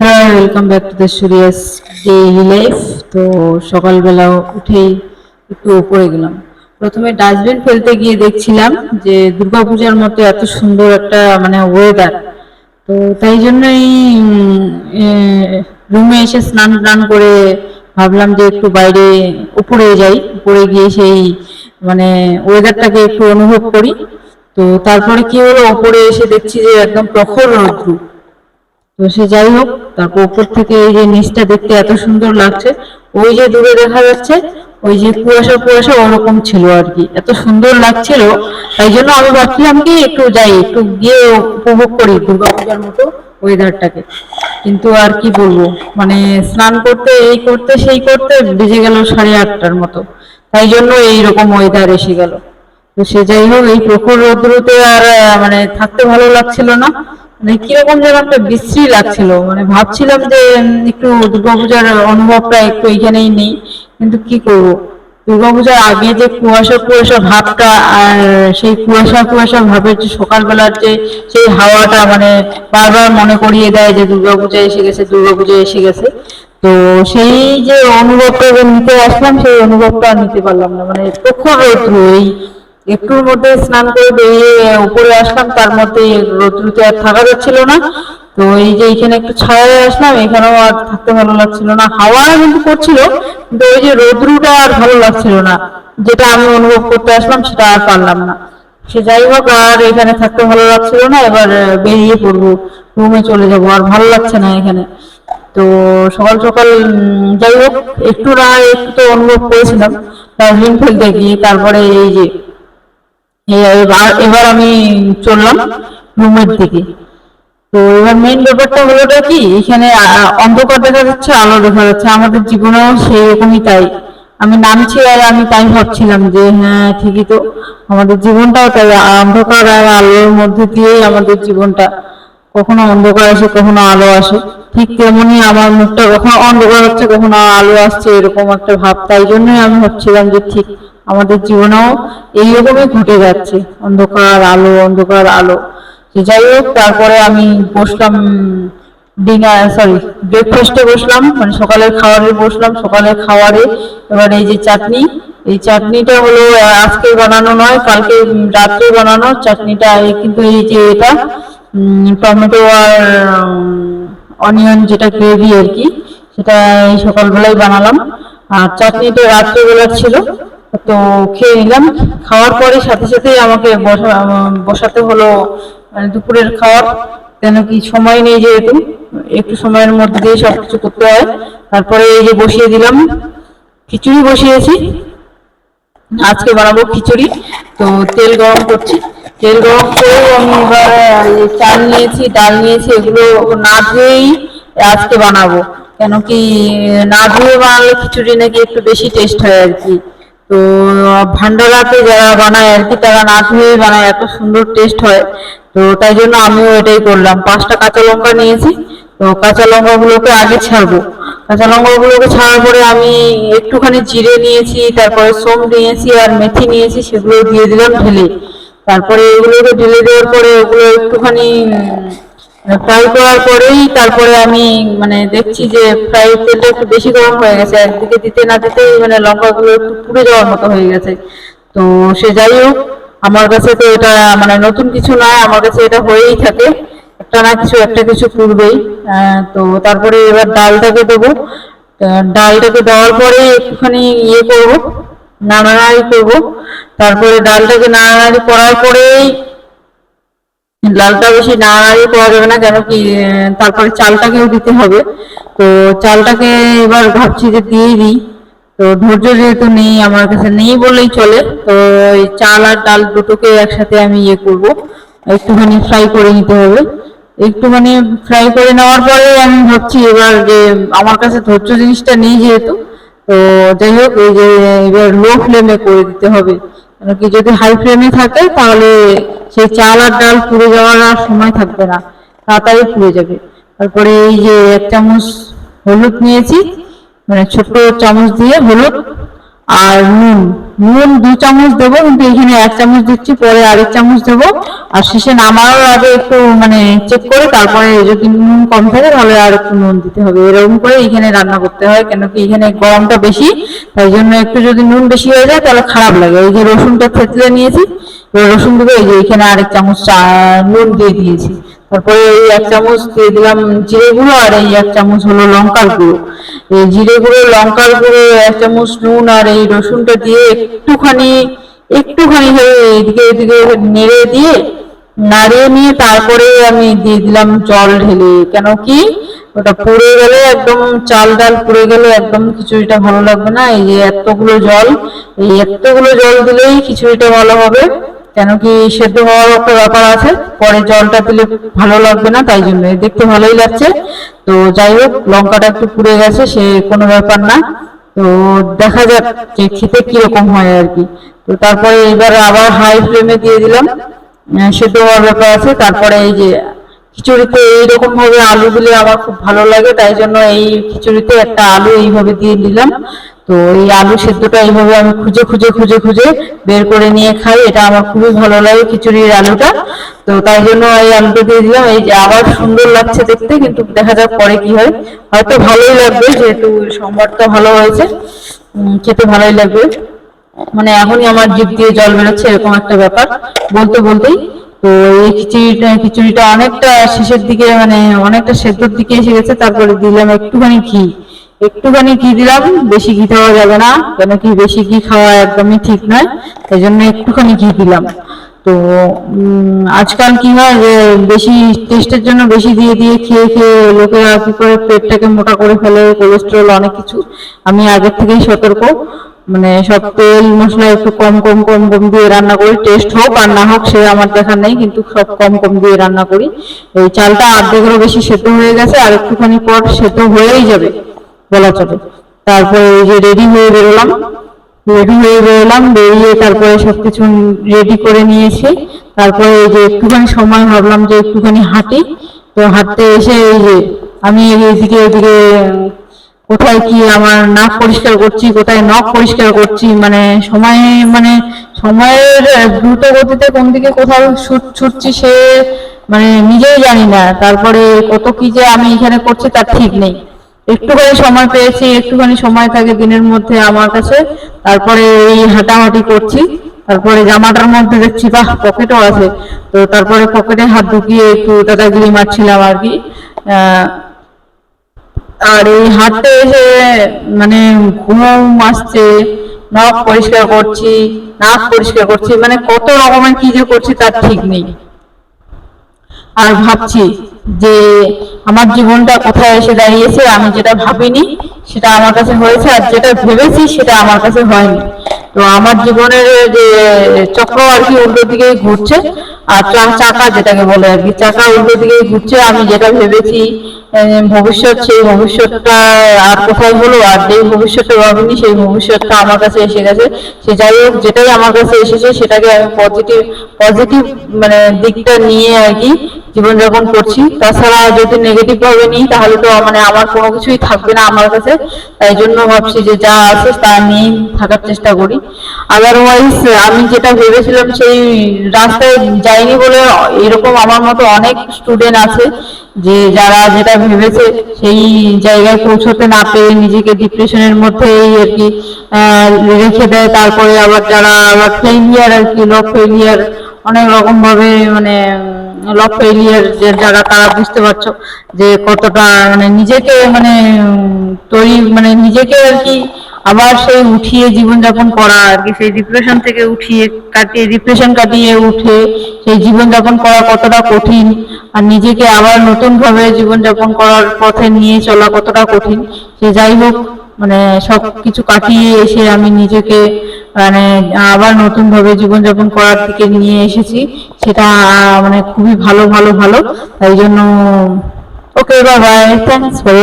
হ্যাঁ welcome back to the Suriya's daily life তো সকালবেলা উঠেই একটু উপরে গেলাম। প্রথমে ডাস্টবিন ফেলতে গিয়ে দেখছিলাম যে দুর্গাপূজার মতো এত সুন্দর একটা মানে ওয়েদার তো তাই জন্যই রুমে এসে স্নান টান করে ভাবলাম যে একটু বাইরে উপরে যাই। উপরে গিয়ে সেই মানে ওয়েদারটাকে একটু অনুভব করি। তো তারপরে কি হলো? উপরে এসে দেখছি যে একদম প্রখর রৌদ্র। তো সে যাই হোক, তারপর উপর থেকে এই যে নিচটা দেখতে এত সুন্দর লাগছে, ওই যে দূরে দেখা যাচ্ছে, ওই যে কুয়াশা কুয়াশা ওরকম ছিল আর কি। এত সুন্দর লাগছিল, তাই জন্য আমি ভাবছিলাম কি একটু যাই, একটু গিয়ে উপভোগ করি দুর্গাপূজার মতো ওয়েদারটাকে কিন্তু আর কি বলব মানে স্নান করতে এই করতে সেই করতে বেজে গেল সাড়ে আটটার মতো। তাই জন্য এইরকম ওয়েদার এসে গেল। তো সে যাই হোক, এই প্রখর রৌদ্রতে আর মানে থাকতে ভালো লাগছিল না। মানে কীরকম যেন একটা বিশ্রী লাগছিল। মানে ভাবছিলাম যে একটু অনুভবটা একটু এইখানেই নেই, কিন্তু কি আগে যে কুয়াশা কুয়াশা ভাবটা আর সেই কুয়াশা কুয়াশা ভাবের যে সকালবেলার যে সেই হাওয়াটা মানে বারবার মনে করিয়ে দেয় যে দুর্গাপূজা এসে গেছে, দুর্গাপূজা এসে গেছে। তো সেই যে অনুভবটা নিতে আসলাম, সেই অনুভবটা নিতে পারলাম না। মানে প্রখর রৌদ্র এই একটুর মধ্যে স্নান করে বেরিয়ে উপরে আসলাম, তার মধ্যে রৌদ্রতে আর থাকা যাচ্ছিল না। তো এই যে এখানে একটু ছায়ায় আসলাম, এখানেও আর থাকতে ভালো লাগছিল না। হাওয়া কিন্তু করছিল কিন্তু ওই যে রৌদ্রটা আর ভালো লাগছিল না। যেটা আমি অনুভব করতে আসলাম, সেটা আর পারলাম না। সে যাই হোক, আর এখানে থাকতে ভালো লাগছিল না, এবার বেরিয়ে পড়ব, রুমে চলে যাব, আর ভালো লাগছে না এখানে। তো সকাল সকাল যাই হোক, একটু না একটু তো অনুভব করেছিলাম, দার্জিলিং ফেলতে গিয়ে, তারপরে এই যে এবার আমি চললাম রুমের দিকে। তো এবার মেইন ব্যাপারটা হলোটা কি? এখানে অন্ধকার দেখা যাচ্ছে, আলো দেখা যাচ্ছে। আমাদের জীবনেও সেই রকমই তাই। আমি নামছি আর আমি তাই ভাবছিলাম যে হ্যাঁ ঠিকই তো। আমাদের জীবনটাও তাই। অন্ধকার আর আলোর মধ্যে দিয়েই আমাদের জীবনটা। কখনো অন্ধকার আসে, কখনো আলো আসে। ঠিক তেমনি আমার মুখটা কখনো অন্ধকার হচ্ছে কখনো আলো আসছে এরকম একটা ভাব। তাই জন্যই আমি ভাবছিলাম যে ঠিক আমাদের জীবনেও এইরকমই ঘটে যাচ্ছে, অন্ধকার আলো অন্ধকার আলো। যাই হোক, তারপরে আমি বসলাম ডিনার সরি ব্রেকফাস্টে বসলাম মানে সকালের খাবারে বসলাম, সকালের খাবারে এবার এই যে চাটনি, এই চাটনিটা হলো আজকে বানানো নয়, কালকে রাত্রে বানানো চাটনিটা কিন্তু এই যে এটা টমেটো আর অনিয়ন যেটা গ্রেভি আর কি, সেটা এই সকালবেলায় বানালাম। আর চাটনিটা রাত্রেবেলার ছিল, তো খেয়ে নিলাম। খাওয়ার পরে সাথে সাথেই আমাকে বসা, বসাতে হলো মানে দুপুরের খাওয়ার। কেন কি সময় নেই যেহেতু, একটু সময়ের মধ্যে দিয়ে সবকিছু করতে হয়। তারপরে এই যে বসিয়ে দিলাম, খিচুড়ি বসিয়েছি। আজকে বানাবো খিচুড়ি, তো তেল গরম করছি। করে আমি এবার চাল নিয়েছি, ডাল নিয়েছি, এগুলো না ধুয়েই আজকে বানাবো। কেন কি না ধুয়ে বানালে খিচুড়ি নাকি একটু বেশি টেস্ট হয় আর কি। তো ভান্ডারাতে যারা বানায় আর কি, তারা না ধুয়ে বানায়, এত সুন্দর টেস্ট হয়। তো তাই জন্য আমিও এটাই করলাম। পাঁচটা কাঁচা লঙ্কা নিয়েছি, তো কাঁচা লঙ্কাগুলোকে আগে ছাড়বো। কাঁচা লঙ্কাগুলোকে ছাড়ার পরে আমি একটুখানি জিরে নিয়েছি, তারপরে সোম নিয়েছি আর মেথি নিয়েছি, সেগুলো দিয়ে দিলাম ঢেলে। তারপরে এগুলোকে ঢেলে দেওয়ার পরে ওগুলো একটুখানি ফ্রাই করার পরেই তারপরে আমি মানে দেখছি যে ফ্রাই তেলটা একটু বেশি গরম হয়ে গেছে। একদিকে দিতে না দিতেই মানে লঙ্কাগুলো একটু পুড়ে যাওয়ার মতো হয়ে গেছে। তো সে যাই হোক আমার কাছে তো এটা মানে নতুন কিছু নয় আমার কাছে এটা হয়েই থাকে। একটা না কিছু একটা কিছু পূর্বেই। আহ, তো তারপরে এবার ডালটাকে দেবো। ডালটাকে দেওয়ার পরে একটুখানি ইয়ে করব। নাড়ানাড়ি করব তারপরে ডালটাকে নাড়ানাড়ি করার পরেই ডালটা বেশি নাড়ানাড়ি করা যাবে না, কেন কি তারপরে চালটাকেও দিতে হবে। তো চালটাকে এবার ভাবছি যে দিয়ে দিই। তো ধৈর্য যেহেতু নেই, আমার কাছে নেই বললেই চলে। তো এই চাল আর ডাল দুটোকে একসাথে আমি ইয়ে করব। একটুখানি ফ্রাই করে নিতে হবে। একটুখানি ফ্রাই করে নেওয়ার পরে আমি ভাবছি এবার যে আমার কাছে ধৈর্য জিনিসটা নেই যেহেতু তো যাই হোক এই যে এবার লো ফ্লেমে করে দিতে হবে। কেন কি যদি হাই ফ্লেমে থাকে, তাহলে সেই চাল আর ডাল পুড়ে যাওয়ার আর সময় থাকবে না। তাড়াতাড়ি পুড়ে যাবে। তারপরে এই যে এক চামচ হলুদ নিয়েছি মানে ছোট চামচ দিয়ে হলুদ আর নুন। নুন দু চামচ দেবো, কিন্তু এখানে এক চামচ দিচ্ছি, পরে আরেক চামচ দেবো। আর শেষে নামানোর আগে একটু মানে চেক করে তারপরে যদি নুন কম থাকে, তাহলে আর একটু নুন দিতে হবে। এরকম করে এখানে রান্না করতে হয় কেন কি এখানে গরমটা বেশি, তাই জন্য একটু যদি নুন বেশি হয়ে যায়, তাহলে খারাপ লাগে। এই যে রসুনটা থেতলে নিয়েছি রসুন দেবো, এই যে এখানে আরেক চামচ নুন দিয়ে দিয়েছি। তারপরে এই এক চামচ দিয়ে দিলাম জিরে গুঁড়ো আর এই এক চামচ হলো লঙ্কার গুঁড়ো। এই জিরে গুঁড়ো, লঙ্কার গুঁড়ো, এক চামচ নুন আর এই রসুনটা দিয়ে একটুখানি একটুখানি এদিকে এদিকে নেড়ে দিয়ে নাড়িয়ে নিয়ে তারপরে আমি দিয়ে দিলাম জল ঢেলে। কেন কি? ওটা পুড়ে গেলে একদম চাল ডাল পুড়ে গেলে একদম খিচুড়িটা ভালো লাগবে না। এই যে এতগুলো জল, এই এতগুলো জল দিলেই খিচুড়িটা ভালো হবে। কেন কি সেদ্ধ হওয়ার একটা ব্যাপার আছে, পরে জলটা দিলে ভালো লাগবে না, তাই জন্য। দেখতে ভালোই লাগছে। তো যাই হোক, লঙ্কাটা একটু পুড়ে গেছে, সে কোনো ব্যাপার না। তো দেখা যাক যে খেতে কীরকম হয় আর কি। তো তারপরে এবার আবার হাই ফ্লেমে দিয়ে দিলাম। সেদ্ধ হওয়ার ব্যাপার আছে। তারপরে এই যে খিচুড়িতে এইরকম ভাবে আলু দিলে আমার খুব ভালো লাগে, তাই জন্য এই খিচুড়িতে একটা আলু এইভাবে দিয়ে দিলাম। তো এই আলু সেদ্ধটা এইভাবে আমি খুঁজে খুঁজে খুঁজে খুঁজে বের করে নিয়ে খাই। এটা আমার খুবই ভালো লাগে খিচুড়ির আলুটা। তো তাই জন্য এই আলুটা দিয়ে দিলাম। এই যে আবার সুন্দর লাগছে দেখতে, কিন্তু দেখা যাক পরে কি হয়। হয়তো ভালোই লাগবে, যেহেতু সম্বারটা ভালো হয়েছে। খেতে ভালোই লাগবে। মানে এখনই আমার জিভ দিয়ে জল বেরোচ্ছে, এরকম একটা ব্যাপার। বলতে বলতেই, তো এই খিচুড়িটা খিচুড়িটা অনেকটা শেষের দিকে মানে অনেকটা সেদ্ধর দিকে এসে গেছে, তারপরে দিলাম একটুখানি ঘি। একটুখানি ঘি দিলাম, বেশি ঘি দেওয়া যাবে না, কেন কি বেশি ঘি খাওয়া একদমই ঠিক নয় তাই জন্য একটুখানি ঘি দিলাম। তো আজকাল কি হয় যে, বেশি টেস্টের জন্য বেশি দিয়ে দিয়ে খেয়ে খেয়ে লোকেরা কি করে পেটটাকে মোটা করে ফেলে কোলেস্ট্রল অনেক কিছু। আমি আগের থেকেই সতর্ক। মানে সব তেল, মশলা একটু কম কম কম কম দিয়ে রান্না করি। টেস্ট হোক আর না হোক, সে আমার দেখা নেই, কিন্তু সব কম কম দিয়ে রান্না করি। এই চালটা অর্ধেকেরও বেশি সেদ্ধ হয়ে গেছে, আর একটুখানি পর সেদ্ধ হয়েই যাবে, বলা চলে। তারপরে এই যে রেডি হয়ে বেরোলাম। রেডি হয়ে বেরোলাম, বেরিয়ে তারপরে সবকিছু রেডি করে নিয়েছি। তারপরে এই যে একটুখানি সময়, ভাবলাম যে একটুখানি হাঁটি। তো হাঁটতে এসে এই যে আমি এদিকে এদিকে কোথায় কি আমার নাক পরিষ্কার করছি, কোথায় নখ পরিষ্কার করছি মানে সময় মানে সময়ের দ্রুত গতিতে কোন দিকে কোথাও ছুট- ছুটছি সে মানে নিজেই জানি না। তারপরে কত কি যে আমি এখানে করছি তার ঠিক নেই। একটুখানি সময় পেয়েছি, একটুখানি সময় থাকে দিনের মধ্যে আমার কাছে। তারপরে এই হাঁটাহাঁটি করছি। তারপরে জামাটার মধ্যে দেখছি, বাহ, পকেটও আছে। তো তারপরে পকেটে হাত ঢুকিয়ে একটু দাদাগিরি মারছিলাম আর কি। আর এই হাঁটতে এসে মানে ঘুম আসছে, নখ পরিষ্কার করছি, নাক পরিষ্কার করছি মানে কত রকমের কি যে করছি তার ঠিক নেই। আর ভাবছি যে আমার জীবনটা কোথায় এসে দাঁড়িয়েছে, আমি যেটা ভাবিনি সেটা আমার কাছে হয়েছে, আর যেটা ভেবেছি সেটা আমার কাছে হয়নি। তো আমার জীবনের যে, চক্র আর কি উল্টো দিকেই ঘুরছে, আর চাকা যেটাকে বলে আর কি, চাকা উল্টো দিকেই ঘুরছে, আমি যেটা ভেবেছি ভবিষ্যৎ, সেই ভবিষ্যৎটা আর কোথায় হলো, আর যেই ভবিষ্যৎটা ভাবিনি, সেই ভবিষ্যৎটা আমার কাছে এসে গেছে। সে যাই হোক, যেটাই আমার কাছে এসেছে, সেটাকে আমি পজিটিভ পজিটিভ মানে দিকটা নিয়ে আর কি জীবনযাপন করছি। তাছাড়া যদি নেগেটিভ ভাবে নিই, তাহলে তো মানে আমার কোনো কিছুই থাকবে না আমার কাছে। তাই জন্য ভাবছি যে যা আছে তা নিয়েই থাকার চেষ্টা করি। আদারওয়াইজ আমি যেটা ভেবেছিলাম সেই রাস্তায় যাইনি বলে এরকম আমার মতো অনেক স্টুডেন্ট আছে যে যারা যেটা ভেবেছে সেই জায়গায় পৌঁছতে না পেরে নিজেকে ডিপ্রেশনের মধ্যেই আর কি রেখে দেয়। তারপরে আবার যারা আবার ফেইলিয়ার আর কি লো ফেইলিয়ার অনেক রকম ভাবে মানে লভ ফেলিয়ার যে যারা তারা বুঝতে পারছ, যে কতটা মানে নিজেকে মানে তৈরি মানে নিজেকে আর কি আবার সেই উঠিয়ে জীবনযাপন করা আর কি, সেই ডিপ্রেশন থেকে উঠিয়ে কাটিয়ে ডিপ্রেশন কাটিয়ে উঠে সেই জীবনযাপন করা কতটা কঠিন আর নিজেকে আবার নতুন ভাবে জীবনযাপন করার পথে নিয়ে চলা কতটা কঠিন, সে যাই হোক মানে সব কিছু কাটিয়ে এসে আমি নিজেকে মানে আবার নতুন ভাবে জীবনযাপন করার দিকে নিয়ে এসেছি। সেটা মানে খুবই ভালো ভালো ভালো। তাই জন্য ওকে বাবা থ্যাংকস ফর